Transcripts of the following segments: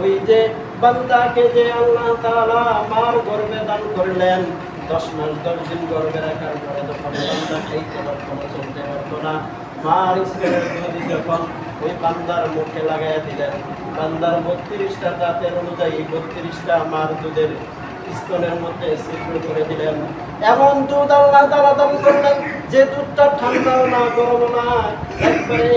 ওই যে বান্দাকে যে আল্লাহ তাআলা মার গর্ভে দান করলেন, দশ মাস, দশ দিন গর্ভে রাখার চলতে পারতো না। যখন ওই বান্দার মুখে লাগাইয়া দিলেন, বান্দার বত্রিশটা দাঁতের অনুযায়ী বত্রিশটা মার দুধের স্তনের মধ্যে এমন দুধ আল্লাহ তাআলা দান করলেন, যে দুধটা ঠান্ডাও না গরম না, একবারে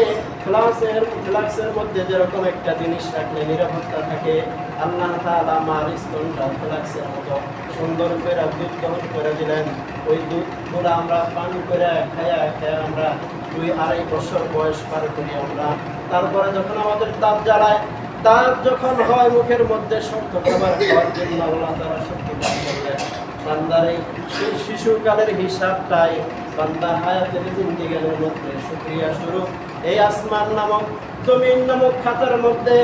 গ্লাসের গ্লাসের মধ্যে যেরকম একটা জিনিস রাখলে নিরাপত্তা থাকে, আল্লাহ তাআলা মার স্তনটা গ্লাসের মতো সুন্দর করে দুধ দহন করে দিলেন। ওই দুধগুলো আমরা পান করে খায়া খায়া আমরা দুই আড়াই বছর বয়স পার করি আমরা। তারপরে যখন আমাদের তাপ জ্বালায় তার যখন হয় মুখের মধ্যে শক্ত খাবার খাওয়ার জন্য আল্লাহ তারা শক্তি দান করলেন। বান্দার শি- শিশুকালের হিসাবটাই বান্দা হায়াতের জিন্দিগানের মধ্যে শুক্রিয়া স্বরূপ। এই আসমান নামক জমিন নামক খাতার মধ্যে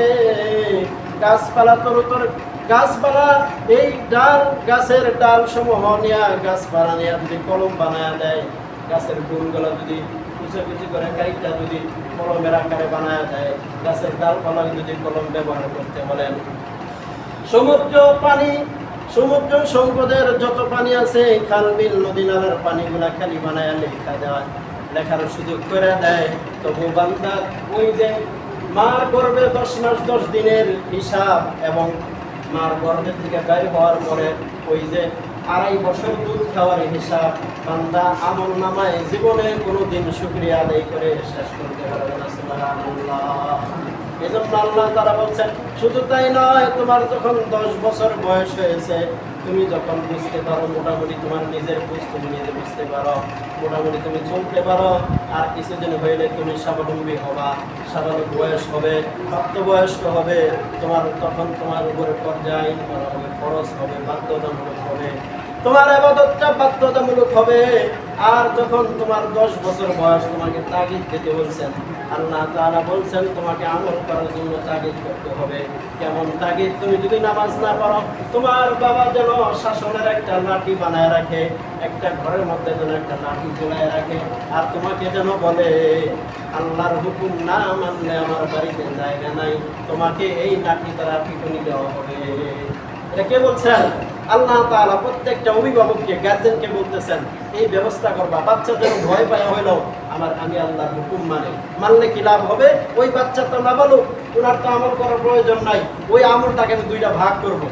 গাছপালা তরুতর গাছপালা, এই ডাল গাছের ডাল সমূহ নিয়ে গাছপালা নিয়ে যদি কলম বানায় দেয়, গাছের গুণগুলো যদি কুচি করে কাইটা যদি কলমের আকারে বানায় দেয়, গাছের ডালপালা যদি কলম ব্যবহার করতে বলেন। সমুদ্র পানি, সমুদ্র সম্পদের যত পানি আছে, খাল, বিল, নদী, নালার পানিগুলা খালি বানায় লেখা দেওয়া। লেখার সুযোগ করে দেয়। তবু বান্দা ওই যে মার গর্ভে দশ মাস, দশ দিনের হিসাব এবং মার গর্ভের থেকে বের হওয়ার পরে ওই যে আড়াই বছর দুধ খাওয়ার হিসাব বান্দা আমল নামায় জীবনে কোনো দিন শুক্রিয়া আদায় করে শেষ করতে পারবে না, সুবহানাল্লাহ। এজন্য আল্লাহ তারা বলছেন, শুধু তাই নয়, তোমার যখন দশ বছর বয়স হয়েছে তুমি যখন বুঝতে পারো, মোটামুটি তোমার নিজের বুঝ তুমি নিজে বুঝতে পারো, মোটামুটি তুমি চলতে পারো, আর কিছুদিন হইলে তুমি স্বাবলম্বী হবা, স্বাভাবিক বয়স হবে, প্রাপ্তবয়স্ক হবে, তোমার তখন তোমার উপরে পর্যায় হবে খরচ হবে, বাধ্যতামূলক হবে। তোমার আবাদতটা বাধ্যতামূলক হবে। আর যখন তোমার দশ বছর বয়স, তোমাকে তাগিদ দিতে বলছেন আল্লাহ তাআলা বলছেন, তোমাকে আমল করার জন্য তাগিদ করতে হবে। কেমন তাগিদ? তুমি যদি নামাজ না পড়ো, তোমার বাবা যেন শাসনের একটা লাঠি বানায় রাখে, একটা ঘরের মধ্যে যেন একটা লাঠি ঝুলায় রাখে, আর তোমাকে যেন বলে, আল্লাহর হুকুম না মানলে আমার বাড়িতে জায়গা নাই, তোমাকে এই লাঠি দ্বারা পিটুনি দেওয়া হবে। এটা কে বলছেন? আল্লাহ তাআলা প্রত্যেকটা অভিভাবককে, গার্জেনকে বলতেছেন, এই ব্যবস্থা করবা। বাচ্চা যেন ভয় পায়া হইল। আমার আমি আল্লাহর হুকুম মানে। মানলে কি লাভ হবে? ওই বাচ্চা তো না বলো ওনার তো আমল করার প্রয়োজন নাই। ওই আমলটাকে আমি দুইটা ভাগ করব।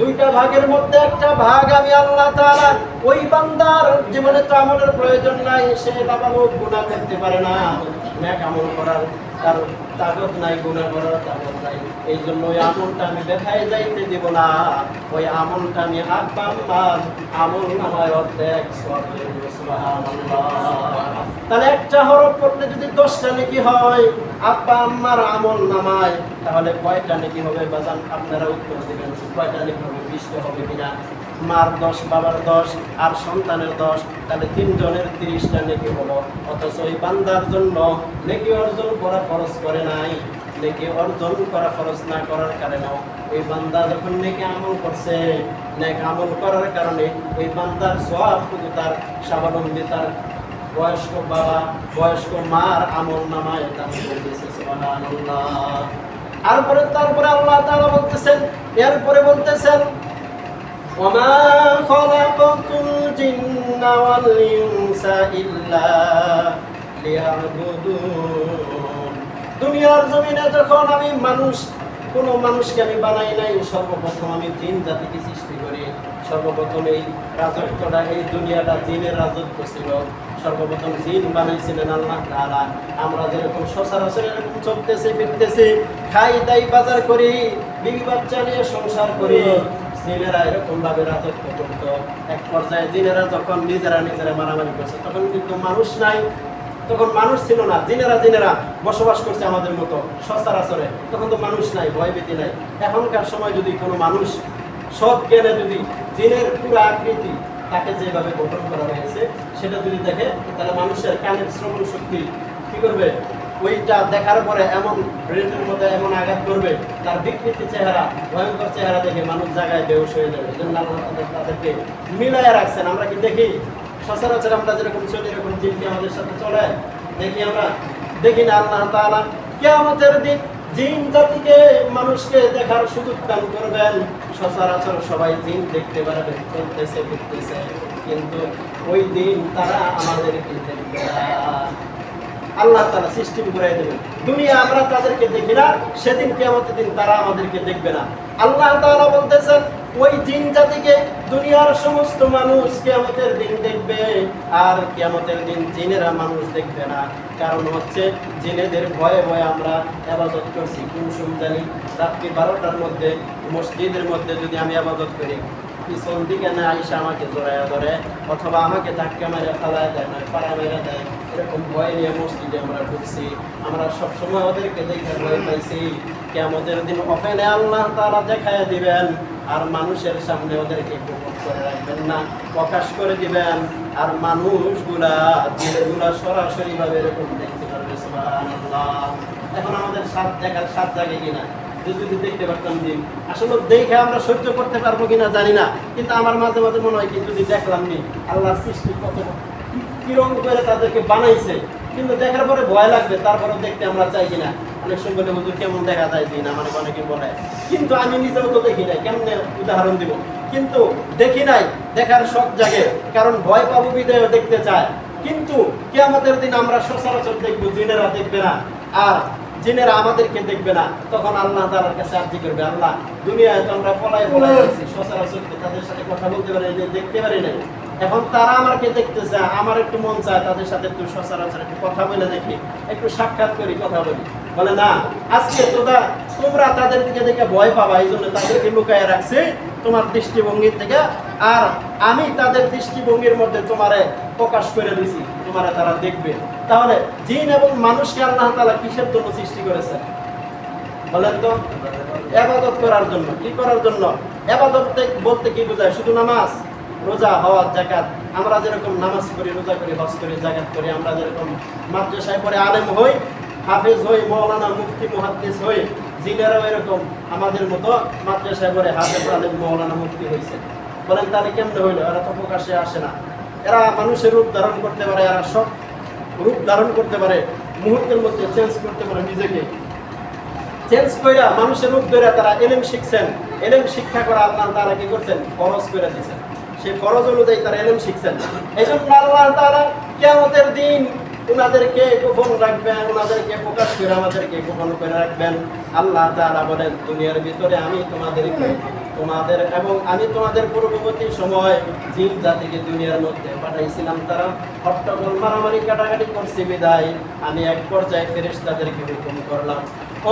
দুইটা ভাগের মধ্যে একটা ভাগ আমি আল্লাহ তারা ওই বান্দার জীবনে তো আমলের প্রয়োজন নাই, সে বাবা গুণা করতে পারে না। আমল করার তার তাগত নাই গুনাহ করার তাগত নাই। এই জন্য ওই আমলটা আমি দেখাই যাইতে দিব না। ওই আমলটা আমি আব্বা আম্মার আমল নামায় অর্ধেক। তাহলে একটা হরফ করলে যদি দশটা নাকি হয়, আব্বা আম্মার আমল নামায়, তাহলে কয়টা নাকি হবে বাজান? আপনারা উত্তর দিবেন, কয়টা নাকি হবে, বিশটা হবে কিনা? মার দশ বাবার দশ আর সন্তানের দশ তাহলে তিনজনের তিরিশটা নেকি হলো। অথচ ওই বান্দার জন্য নেকি অর্জন করা খরচ করে নাই। নেকি অর্জন করা খরচ না করার কারণে ওই বান্দা যখন নেকি আমল করছে, নেক আমল করার কারণে ওই বান্দার সব কিন্তু তার স্বাবলম্বী, তার বয়স্ক বাবা, বয়স্ক মার আমল নামায় করে দিয়েছে, সুবহানাল্লাহ। তারপরে আল্লাহ তাআলা বলতেছেন, এরপরে বলতেছেন وما خلقت الجن والإنس إلا ليعبدون দুনিয়ার জমিনে যখন আমি মানুষ কোনো মানুষকে আমি বানাই নাই সর্বপ্রথম আমি জিন জাতিকে সৃষ্টি করি সর্বপ্রথম এই রাজত্বটা এই দুনিয়াটা জিনের রাজত্ব ছিল সর্বপ্রথম জিন বানাইছিলেন আল্লাহ তাআলা আমরা যেরকম সচরাচর এরকম চলতেছি ফিরতেছি খাই দাই বাজার করি বিবি বাচ্চা নিয়ে সংসার করি জিনেরা এরকম ভাবে রাজত্ব করতো। এক পর্যায়ে জিনেরা যখন নিজেরা নিজেরা মারামারি করছে, তখন কিন্তু মানুষ নাই, তখন মানুষ ছিল না। জিনেরা জিনেরা বসবাস করছে আমাদের মতো সচরাচরে, তখন তো মানুষ নাই, ভয়ভীতি নাই। এখনকার সময় যদি কোনো মানুষ সৎ জ্ঞানে যদি জিনের পুরো আকৃতি তাকে যেভাবে গঠন করা হয়েছে, সেটা যদি দেখে, তাহলে মানুষের কানের শ্রবণ শক্তি কী করবে? ওইটা দেখার পরে এমন ব্রেনের মধ্যে এমন আঘাত করবে, তার বিকৃতি চেহারা, ভয়ঙ্কর চেহারা দেখে মানুষ জায়গায় বেউস হয়ে যাবে। জন্য তাদেরকে মিলাইয়া রাখছেন। আমরা কি দেখি? সচরাচর আমরা যেরকম চলি এরকম জিন কি আমাদের সাথে চলে? দেখি আমরা? দেখি না আল্লাহ তাআলা। কিয়ামতের দিন জিন জাতিকে, মানুষকে দেখার সুযোগ দান করবেন। সচরাচর সবাই জিন দেখতে পারবে চলতেছে ফিরতেছে কিন্তু ওই দিন তারা আমাদেরকে দেখবে। আল্লাহ তারা সিস্টেম করে দেবেন। দুনিয়া আমরা তাদেরকে দেখি না, সেদিন কেমতের দিন তারা আমাদেরকে দেখবে না। আল্লাহ তাআলা বলতেছেন, ওই জিন জাতিকে দুনিয়ার সমস্ত মানুষ কেমতের দিন দেখবে, আর কেমতের দিন জিনেরা মানুষ দেখবে না। কারণ হচ্ছে জিনেদের ভয়ে ভয়ে আমরা আবাদত করছি। কুমসুম জানি, রাত্রি বারোটার মধ্যে, মসজিদের মধ্যে যদি আমি আবাদত করি পিছন দিকে না আমাকে জড়াইয়া ধরে, অথবা আমাকে ধাক্কা মেরে ফেলায় দেয় না, পাড়া মেরে দেয়, এরকম ভয় নিয়ে মসজিদে আমরা ঢুকছি। আমরা সবসময় ওদেরকে দেখে ভয় পাইছি। দিন ওখানে আল্লাহ তারা দেখায় দিবেন, আর মানুষের সামনে ওদেরকে করে রাখবেন না, প্রকাশ করে দিবেন। আর মানুষগুলা দিনগুলা সরাসরি ভাবে এরকম দেখতে পারবে। এখন আমাদের সাত দেখার সাত জাগে কিনা যদি দেখতে পারতাম আসলে দেখে আমরা সহ্য করতে পারব কিনা জানি না, কিন্তু আমার মাঝে মাঝে মনে হয় কি, যদি দেখলাম নি আল্লাহ সৃষ্টি কত কিরম করে তাদেরকে বানাইছে, কিন্তু দেখার পরে ভয় লাগবে তারপরে দেখতে আমরা চাই কিনা। অনেক সময় হুজুর, কেমন দেখা যায় দিন আমার অনেকে বলে। কিন্তু আমি নিজেও তো দেখি নাই, কেমনে উদাহরণ দিব? কিন্তু দেখি নাই, দেখার শখ জাগে, কারণ ভয় পাবো বিদায় দেখতে চায়। কিন্তু কেয়ামতের দিন আমরা সচরাচর দেখব জিনেরা দেখবে না। আর জিনেরা আমাদেরকে দেখবে না, তখন আল্লাহ তাআলার কাছে আর্জি করবে, আল্লাহ, দুনিয়ায় তো আমরা পলায় পলায় আছি, সচরাচর তাদের সাথে কথা বলতে পারি দেখতে পারি নাই। এখন তারা আমাকে দেখতে চায় আমার একটু মন চায় তাদের সাথে একটু সচরাচর একটু কথা বলে দেখি, একটু সাক্ষাৎ করি, কথা বলি। বলে, না, আজকে তোরা তোমরা তাদের দিকে দেখে ভয় পাবা এই জন্য তাদেরকে লুকায় রাখছি, তোমার দৃষ্টিভঙ্গির থেকে, আর আমি তাদের দৃষ্টিভঙ্গির মধ্যে তোমারে প্রকাশ করে দিছি, তোমারে তারা দেখবে। তাহলে জিন এবং মানুষকে আল্লাহ তাআলা কিসের জন্য সৃষ্টি করেছেন? বলেন তো এবাদত করার জন্য। কি করার জন্য? আবাদত তে- বলতে কি বোঝায়? শুধু নামাজ? রোজা হওয়া জাকাত আমরা যেরকম নামাজ করি রোজা করি, হজ করি জাকাত করি, আমরা যেরকম মাদ্রাসায় পরে আলেম হই, হাফেজ হই, মৌলানা মুফতি, মুহাদ্দিস হই, জিনেরাও এরকম আমাদের মতো মাদ্রাসায় পরে হাফেজ, আলেম, মৌলানা, মুফতি হয়েছে বলেন তাহলে কেমনে হইল? এরা তো প্রকাশে আসে না। এরা মানুষের রূপ ধারণ করতে পারে, এরা সব রূপ ধারণ করতে পারে, মুহূর্তের মধ্যে চেঞ্জ করতে পারে নিজেকে। চেঞ্জ কইরা, মানুষের রূপ ধরে তারা এলেম শিখছেন। এলেম শিক্ষা করা আল্লাহ তারা কি করছেন? ফরজ করে দিয়েছেন। সেই ফরজ অনুযায়ী তারা এলেম শিখছেন। এই জন্য আল্লাহ তারা কেমতের দিন ওনাদেরকে গোপন রাখবেন ওনাদেরকে প্রকাশ করে আমাদেরকে গোপন করে রাখবেন। আল্লাহ তারা বলেন, দুনিয়ার ভিতরে আমি তোমাদেরকে তোমাদের এবং আমি তোমাদের পূর্ববর্তী সময় জিন জাতিকে দুনিয়ার মধ্যে পাঠাইছিলাম। তারা হট্টগোল, মারামারি, কাটাকাটি করছে বিদায়। আমি এক পর্যায়ে ফেরেস তাদেরকে হুকুম করলাম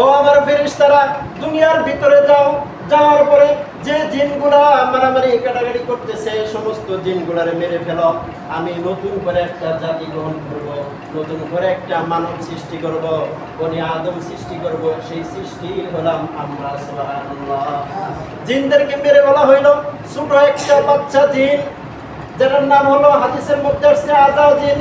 ও আমার ফেরেশতারা, দুনিয়ার ভিতরে যাও। যাওয়ার পরে যে জিনগুলা মারামারি, কাটাকাটি করতেছে, সমস্ত জিনগুলারে মেরে ফেলো। আমি নতুন করে একটা জাতি গ্রহণ করব, নতুন করে একটা মানব সৃষ্টি করব, বনি আদম সৃষ্টি করব, সেই সৃষ্টি হলাম আমরা জিনদেরকে মেরে বলা হইল, ছোট একটা বাচ্চা জিন যেটার নাম হলো হাদিসের মধ্যে আসছে আজা জিন।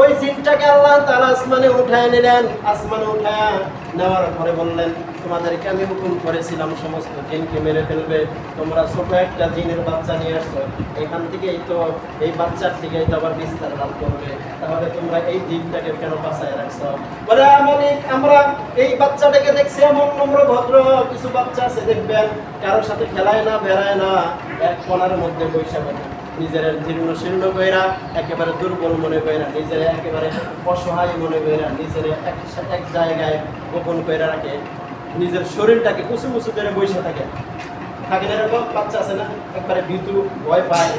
ওই জিনটাকে আল্লাহ তার আসমানে উঠায় নিলেন, আসমানে উঠায় নেওয়ার পরে বললেন, তোমাদেরকে আমি হুকুম করেছিলাম সমস্ত জিনকে মেরে ফেলবে। তোমরা ছোট একটা জিনের বাচ্চা নিয়ে আসছো। এখান থেকেই তো, এই বাচ্চার থেকেই তো আবার বিস্তার লাভ করবে। তাহলে তোমরা এই জিনটাকে কেন বাঁচায় রাখছো? বলে, আমাদের, আমরা এই বাচ্চাটাকে দেখছি এমন নম্র, ভদ্র কিছু বাচ্চা আছে, দেখবেন কারোর সাথে খেলায় না, বেড়ায় না, এক কোনার মধ্যে বৈশা বসে। নিজের জীর্ণ শীর্ণ কইরা একেবারে দুর্বল মনে কইরা, নিজের একেবারে অসহায় মনে কইরা, নিজের এক এক জায়গায় গোপন কইরা রাখে। নিজের শরীরটাকে কুচু মুচু করে বসে থাকে। থাকে না এরকম? বাচ্চা আছে না? একবারে ভীতু, ভয় পায়।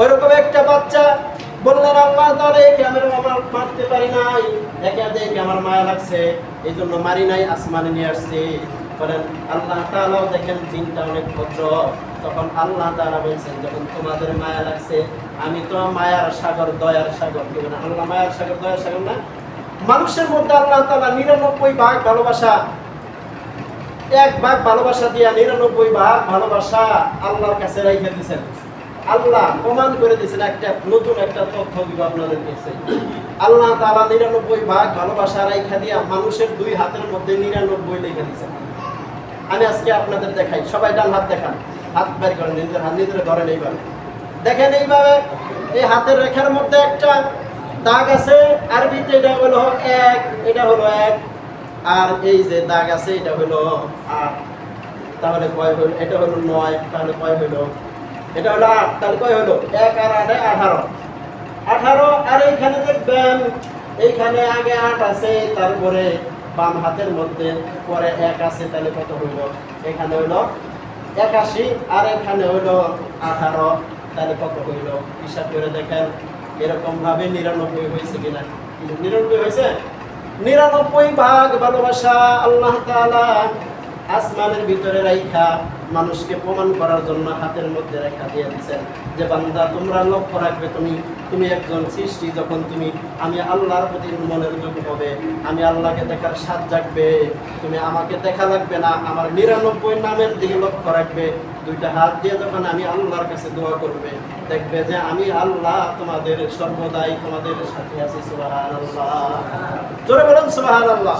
ওইরকম একটা বাচ্চা বললেন আল্লাহ তাহলে একে আমি আমার মারতে পারি নাই। একে দেখে আমার মায়া লাগছে। এই জন্য মারি নাই, আসমানে নিয়ে আসছি। আল্লাহ দেখেন দিনটা অনেক ভদ্র। তখন আল্লাহ তাআলা বলছেন, যখন তোমাদের মায়া লাগছে, আমি তো মায়ার সাগর, দয়ার সাগর কি আল্লাহ মায়ার সাগর, দয়ার সাগর না? মানুষের মধ্যে আল্লাহ তাআলা নিরানব্বই ভাগ ভালোবাসা, এক ভাগ ভালোবাসা দিয়া নিরানব্বই ভাগ ভালোবাসা আল্লাহর কাছে রেখে দিয়েছেন। আল্লাহ প্রমাণ করে দিয়েছেন একটা নতুন একটা তথ্য দিব আপনাদের কাছে। আল্লাহ তাআলা নিরানব্বই ভাগ ভালোবাসা রেখা দিয়া মানুষের দুই হাতের মধ্যে নিরানব্বই লেখা দিয়েছেন। আমি আজকে আপনাদের দেখাই। সবাই ডান হাত দেখান। হাত বের করেন, নিজের হাত, নিজের ধরেন এইভাবে দেখেন এইভাবে এই হাতের রেখার মধ্যে একটা দাগ আছে, আরবিতে এটা হলো এক, এটা হলো এক, আর এই যে দাগ আছে, এটা হলো আট। তাহলে কয় হলো, এটা হলো নয়, তাহলে কয় হলো? এটা হলো আট, তাহলে কয় হলো? এক আর আটে, আঠারো। আঠারো, আর এইখানে দেখবেন, এইখানে আগে আট আছে, তারপরে বাম হাতের মধ্যে পরে এক আছে, তাহলে কত হইল এখানে হইল একাশি, আর এখানে হইল আঠারো, তাহলে কত হইল? হিসাব করে দেখেন এরকম ভাবে নিরানব্বই হয়েছে কিনা? নিরানব্বই হয়েছে? নিরানব্বই ভাগ ভালোবাসা, আল্লাহ আসমানের ভিতরে রাইখা মানুষকে প্রমাণ করার জন্য হাতের মধ্যে রেখা দিয়ে দিচ্ছেন যে বান্দা, তোমরা লক্ষ্য রাখবে তুমি তুমি একজন সৃষ্টি, যখন তুমি, আমি আল্লাহর প্রতি মনের যোগ হবে, আমি আল্লাহকে দেখার স্বাদ জাগবে, তুমি আমাকে দেখা লাগবে না, আমার নিরানব্বই নামের দিকে লক্ষ্য রাখবে দুইটা হাত দিয়ে যখন আমি আল্লাহর কাছে দোয়া করবে দেখবে যে আমি আল্লাহ তোমাদের সর্বদাই তোমাদের সাথে আছি জোরে বলুন সুবহানাল্লাহ।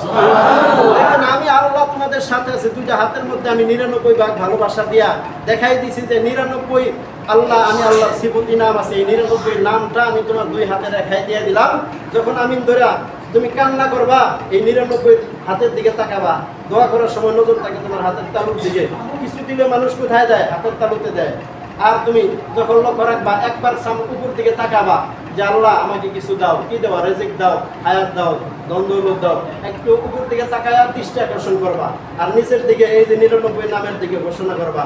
দেখেন আমি আল্লাহ তোমাদের সাথে আছে। দুইটা হাতের মধ্যে আমি নিরানব্বই ভাগ ভালোবাসা দিয়া দেখাই দিছি যে নিরানব্বই আল্লাহ আমি আল্লাহর সিবতি নাম আছে। এই নিরানব্বই নামটা আমি তোমার দুই হাতে রেখাই দিয়ে দিলাম। যখন আমি ধরা তুমি কান্না করবা এই নিরানব্বই হাতের দিকে তাকাবা। দোয়া করার সময় নজর থাকে তোমার হাতের তালুর দিকে। দিলে মানুষ কোথায় দেয় হাতের তালুতে দেয় আর তুমি যখন লক্ষ্য রাখবা, একবার সাম উপর দিকে তাকাবা, যে আল্লাহ আমাকে কিছু দাও। কি দেওয়া রেজিক দাও, হায়াত দাও দ্বন্দ্ব দাও। একটু উপর দিকে তাকায় দৃষ্টি আকর্ষণ করবা। আর নিচের দিকে এই যে নিরানব্বই নামের দিকে ঘোষণা করবা।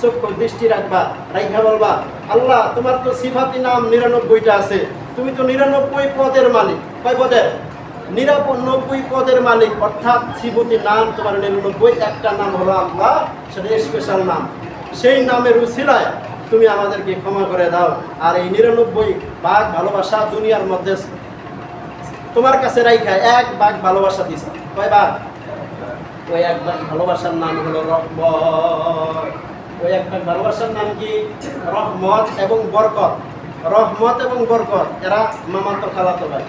চক্ষু দৃষ্টি রাখবা, রাইখা বলবা, আল্লাহ, তোমার তো সিফাতি নাম নিরানব্বইটা আছে। তুমি তো নিরানব্বই পদের মালিক। কয় পদের? নিরানব্বই পদের মালিক, অর্থাৎ শিবতী নাম তোমার নিরানব্বই, একটা নাম হলো আল্লাহ, সেটা স্পেশাল নাম। সেই নামের উছিলায় তুমি আমাদেরকে ক্ষমা করে দাও। আর এই নিরানব্বই বাঘ ভালোবাসা দুনিয়ার মধ্যে তোমার কাছে রাইখা এক বাঘ ভালোবাসা দিছ। কয় বাঘ ওই এক বাঘ ভালোবাসার নাম হলো রহমত। ওই এক বাঘ ভালোবাসার নাম কি? রহমত এবং বরকত। রহমত এবং বরকত, এরা মামাতো খালাতো ভাই।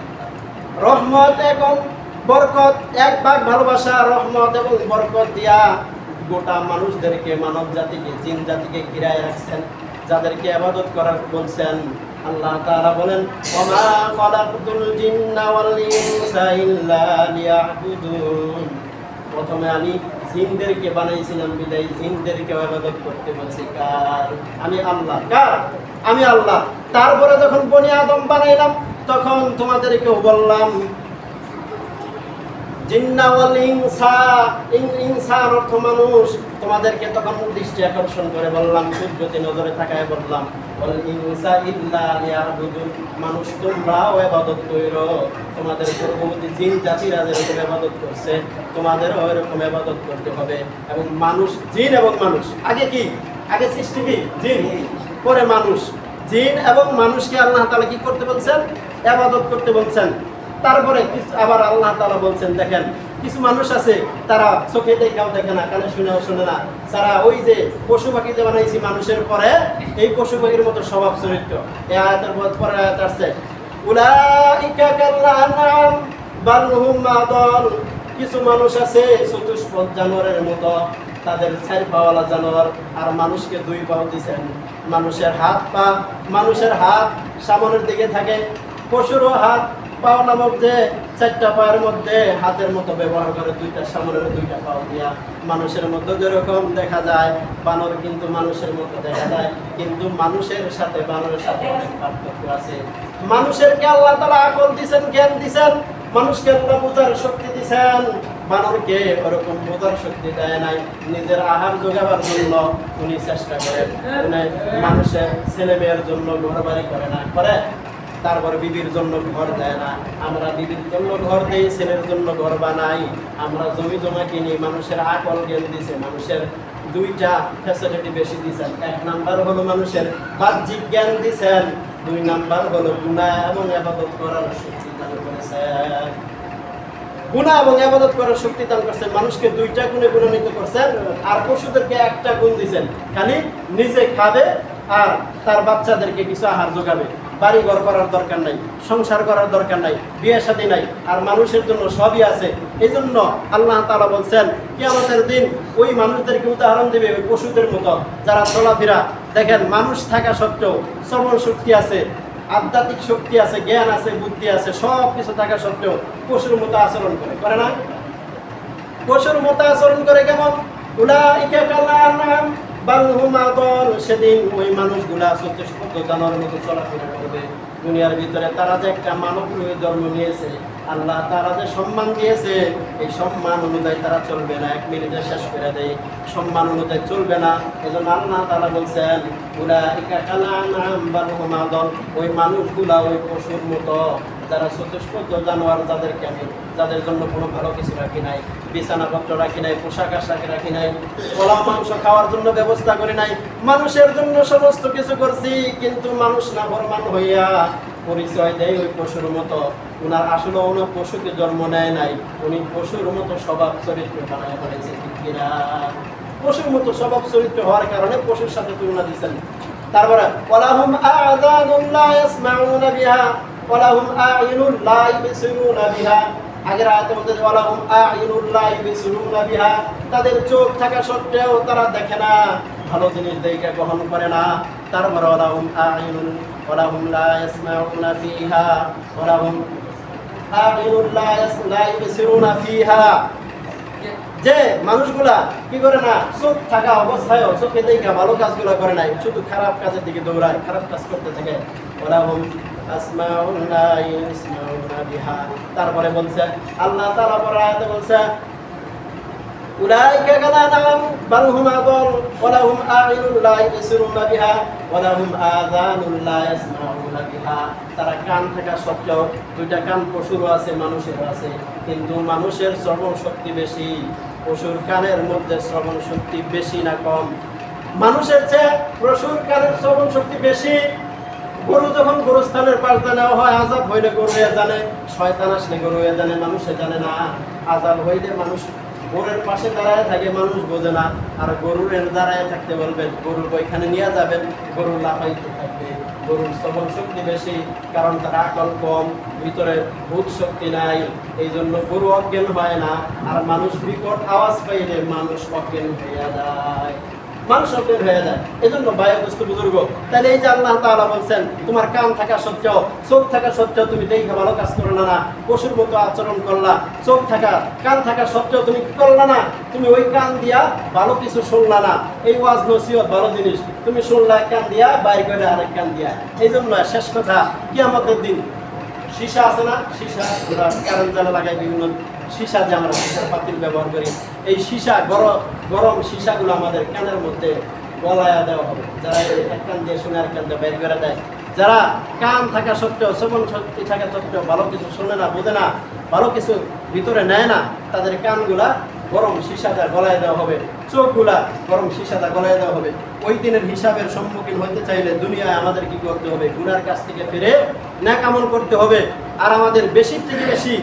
রহমত এবং বরকত, এক ভাগ ভালোবাসা, রহমত এবং বরকত দিয়া গোটা মানুষদেরকে, মানব জাতিকে, জিন জাতিকে ঘিরায় রাখছেন, যাদেরকে আবাদত করার বলছেন আল্লাহ তাআলা বলেন, ওমা খালাকতুল জিন্না ওয়াল ইনসা ইল্লা প্রথমে আমি জিনদেরকে বানাইছিলাম, বিদায় জিনদেরকে আবাদত করতে বলছি, কার? আমি আল্লাহ, কার? আমি আল্লাহ। তারপরে যখন বনি আদম বানাইলাম তখন তোমাদেরকেও বললাম অর্থ মানুষ। তোমাদেরকে তখন দৃষ্টি আকর্ষণ করে বললাম নজরে থাকায় বললাম মানুষ তোমরাও কইরো তোমাদের পূর্ববর্তী জিন জাতিরা যেরকম ইবাদত করছে, তোমাদেরও এরকম ইবাদত করতে হবে। এবং মানুষ, জিন এবং মানুষ, আগে কি? আগে সৃষ্টি কি? জিন। পরে মানুষ। জিন এবং মানুষকে আল্লাহ তাআলা কি করতে বলছেন? ইবাদত করতে বলছেন। তারপরে আবার আল্লাহ তাআলা বলছেন, দেখেন, কিছু মানুষ আছে, তারা চোখে দেখাও দেখে না, কানে শুনেও শুনে না। তারা ওই যে পশু পাখি যে বানাইছি মানুষের পরে, এই পশু পাখির মতো স্বভাব চরিত্র। এই আয়াতের পর পরে আয়াত আসছে কিছু মানুষ আছে, চতুষ্পদ জানোয়ারের মতো, তাদের চার পাওয়ালা জানোয়ার, আর মানুষকে দুই পাও দিছেন। মানুষের হাত পা মানুষের হাত সামনের দিকে থাকে পশুরও হাত, পাও নামক যে চারটা পায়ের মধ্যে হাতের মতো ব্যবহার করে, দুইটা সামনের দুইটা পাও দিয়া মানুষের মধ্যে যেরকম দেখা যায়, বানর কিন্তু মানুষের মতো দেখা যায়, কিন্তু মানুষের সাথে বানরের সাথে অনেক পার্থক্য আছে। মানুষেরকে আল্লাহ তালা আকল দিছেন, জ্ঞান দিছেন, মানুষকে আল্লাহ বোঝার শক্তি দিছেন। বানরকে ওরকম বোঝার শক্তি দেয় নাই, নিজের আহার যোগাবার জন্য উনি চেষ্টা করেন। মানুষের ছেলে মেয়ের জন্য ঘর বাড়ি করে না, করে তারপর বিবির জন্য ঘর দেয় না। আমরা বিবির জন্য ঘর দেই, ছেলের জন্য ঘর বানাই। আমরা জমি জমা কিনি, মানুষের আকল জ্ঞান দিছে, মানুষের দুইটা ফ্যাসিলিটি বেশি দিছেন। এক নাম্বার হলো মানুষের বাহ্যিক জ্ঞান দিছেন, দুই নাম্বার হলো গুণা এবং আবাদত করার শক্তি দান করেছেন। গুণা এবং আবাদত করার শক্তি দান করছেন, মানুষকে দুইটা গুণে গুণান্বিত করছেন, আর পশুদেরকে একটা গুণ দিছেন। খালি নিজে খাবে আর তার বাচ্চাদেরকে কিছু আহার যোগাবে। বাড়ি ঘর করার দরকার নাই, সংসার করার দরকার নাই, বিয়ে শাদী নাই, আর মানুষের জন্য সবই আছে। এই জন্য আল্লাহ তালা বলছেন কি আমাদের দিন ওই মানুষদেরকে উদাহরণ দেবে ওই পশুদের মতো। যারা চলাফেরা, দেখেন মানুষ থাকা সত্ত্বেও শ্রবণ শক্তি আছে, আধ্যাত্মিক শক্তি আছে, জ্ঞান আছে, বুদ্ধি আছে সব কিছু থাকা সত্ত্বেও পশুর মতো আচরণ করে। করে না? পশুর মতো আচরণ করে কেমন? বাল হুম আদল সেদিন ওই মানুষগুলা চতুষ্পদ জানোয়ার মতো চলাফেরা করবে। দুনিয়ার ভিতরে তারা যে একটা মানব রূপে জন্ম নিয়েছে, আল্লাহ তারা যে সম্মান দিয়েছে, এই সম্মান অনুযায়ী তারা চলবে না। এক মিনিটে শেষ করে দেয়। সম্মান অনুযায়ী চলবে না। এজন্য আল্লাহ তারা বলছেন বাল হুম ওই মানুষগুলা ওই পশুর মতো, যারা চতুষ্পদ জানোয়ার, যাদেরকে আমি যাদের জন্য কোনো ভালো কিছু রাখি নাই বিছানাপত্র রাখি নাই, পোশাক আশাক রাখি নাই কলা মাংস খাওয়ার জন্য ব্যবস্থা করি নাই, মানুষের জন্য সমস্ত কিছু করছি, কিন্তু মানুষ না বরমান হইয়া পরিচয় দেয় ওই পশুর মতো। ওনার আসলে উনি পশুকে জন্ম নেয় নাই, উনি পশুর মতো স্বভাব চরিত্র বানায় কিনা? পশুর মতো স্বভাব চরিত্র হওয়ার কারণে পশুর সাথে তুলনা দিচ্ছেন। তারপরে, ওয়ালাহুম আযানুন লা বিহা, ওয়ালাহুম আ'ইনুন ইবসিরুনা বিহা। আগের আয়াতের মধ্যে ওয়ালাহুম আ'ইনুন লা ইবসিরুনা বিহা তাদের চোখ থাকা সত্ত্বেও তারা দেখে না, ভালো জিনিস দেখে গ্রহণ করে না। তারপরে ওয়ালাহুম আ'ইনুন ওয়ালাহুম লা ইয়াসমাউনা ফিহা ওয়ালাহুম আ'ইনুন লা লা ফিহা। যে মানুষগুলা কি করে না, চোখ থাকা অবস্থায় চোখে দেখে ভালো কাজগুলো করে নাই, শুধু খারাপ কাজের দিকে দৌড়ায়, খারাপ কাজ করতে থাকে। ওরা তারপরে বলছে আল্লাহ তাআলা পরে বলছে তারা কান থাকা সত্ত্বেও দুইটা কান পশুরও আছে মানুষেরও আছে কিন্তু মানুষের শ্রবণ শক্তি বেশি পশুর কানের মধ্যে শ্রবণ শক্তি বেশি না কম মানুষের চেয়ে পশুর কানের শ্রবণ শক্তি বেশি গরু যখন গরুস্থানের পাশ নেওয়া হয়, আজাব হইলে গরু জানে, শয়তান আসলে গরু জানে, মানুষে জানে না। আজাব হইলে মানুষ গরুর পাশে দাঁড়ায় থাকে, মানুষ বোঝে না। আর গরুর এর দাঁড়ায় থাকতে বলবেন, গরুর ওইখানে নিয়ে যাবেন গরু লাফাইতে থাকবে। গরুর শ্রবণ শক্তি বেশি, কারণ তার আকল কম, ভিতরে ভূত শক্তি নাই। এই জন্য গরু অজ্ঞান হয় না। আর মানুষ বিকট আওয়াজ পাইলে মানুষ অজ্ঞান হইয়া যায়। মানুষ অজ্ঞান হয়ে যায়। এজন্য বায়ুগ্রস্ত বুজুর্গ, তাহলে এই যে আল্লাহ তাআলা বলছেন, তোমার কান থাকা সত্ত্বেও, চোখ থাকা সত্ত্বেও তুমি দেখে ভালো কাজ করলা না পশুর মতো আচরণ করলা, চোখ থাকা, কান থাকা সত্ত্বেও তুমি কি করলা না? তুমি ওই কান দিয়া ভালো কিছু শুনলা না। এই ওয়াজ নসিহত ভালো জিনিস। তুমি শুনলা এক কান দিয়া, বাইর করে আরেক কান দিয়া। এই জন্য শেষ কথা কি আমাদের দিন সীসা আছে না? সীসা আমরা কারেন্ট জালে লাগাই বিভিন্ন সীসা যে আমরা সীসার পাতিল ব্যবহার করি। এই সীসা গরম গরম সীসাগুলো আমাদের কানের মধ্যে গলায়া দেওয়া হবে। যারা এক কান দিয়ে শুনে আর কান দিয়ে বের করে দেয়। যারা কান থাকা সত্ত্বেও, শ্রবণ শক্তি থাকা সত্ত্বেও ভালো কিছু শোনে না, বোঝে না, ভালো কিছু ভিতরে নেয় না, তাদের কানগুলা গরম সীসাটা গলায় দেওয়া হবে। চোখগুলা গরম সীসাটা গলায় দেওয়া হবে। ওই দিনের হিসাবের সম্মুখীন হইতে চাইলে দুনিয়ায় আমাদের কি করতে হবে? গুনার কাছ থেকে ফিরে ন্যাক আমল করতে হবে। আর আমাদের বেশি থেকে বেশি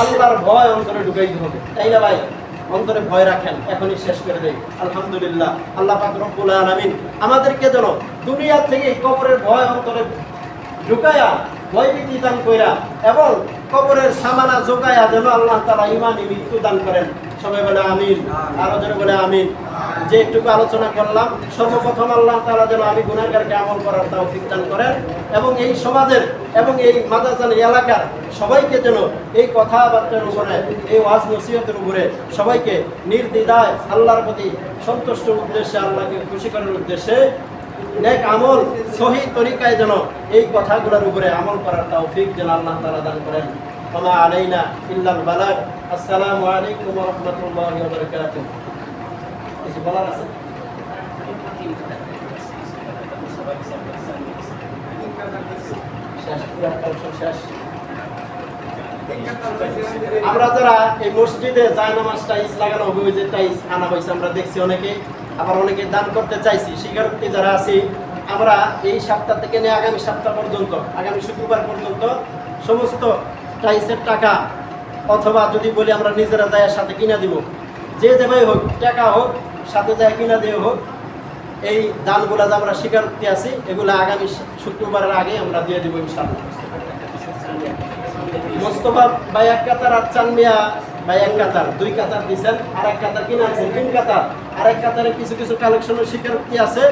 আল্লাহর ভয় অন্তরে ঢুকাইতে হবে। তাই না ভাই? অন্তরে ভয় রাখেন, এখনই শেষ করে দেয় আলহামদুলিল্লাহ। আল্লাহ পাক রব্বুল আলামিন আমাদেরকে যেন দুনিয়া থেকে কবরের ভয় অন্তরে ঢুকায়া ভয়ভীতি দান কইরা, এবং কবরের সামানা জোগায়া যেন আল্লাহ তারা ইমানি মৃত্যু দান করেন। সবাই বলে আমিন, আরও যেন বলে আমিন। যে একটুকু আলোচনা করলাম, সর্বপ্রথম আল্লাহ তারা যেন আমি গুণাগারকে আমল করার তাও দান করেন এবং এই সমাজের এবং এই মাদাজান এলাকার সবাইকে যেন এই কথাবার্তার উপরে, এই ওয়াজ নসিহতের উপরে সবাইকে নির্দ্বিধায় আল্লাহর প্রতি সন্তুষ্ট উদ্দেশ্যে, আল্লাহকে খুশি করার উদ্দেশ্যে নেক আমল, সহি তরিকায় যেন এই কথাগুলোর উপরে আমল করার তৌফিক যেন আল্লাহ তারা দান করেন। ওয়া বারাকাতুহু কিছু বলার আছে শেষ পুরো কালেকশন শেষ আমরা যারা এই মসজিদে জায়নামাজ টাইস লাগানো যে টাইস আনা হয়েছে, আমরা দেখছি অনেকে। আবার অনেকে দান করতে চাইছি, স্বীকারোক্তি যারা আছি, আমরা এই সপ্তাহ থেকে নিয়ে আগামী সপ্তাহ পর্যন্ত, আগামী শুক্রবার পর্যন্ত সমস্ত টাইসের টাকা, অথবা যদি বলি আমরা নিজেরা যায় সাথে কিনা দিব, যে যেভাবে হোক, টাকা হোক, সাথে যায় কিনা দিয়ে হোক, এই দানগুলা যে আমরা স্বীকারোক্তি আছি, এগুলো আগামী শুক্রবারের আগে আমরা দিয়ে দিব ইনশাআল্লাহ। মোস্তফা ভাই এক কাতার আর চান মিয়া ভাই এক কাতার, দুই কাতার দিছেন আর এক কাতার কিনা আছে, তিন কাতার। আর এক কাতারে কিছু কিছু কালেকশনের স্বীকারোক্তি আছে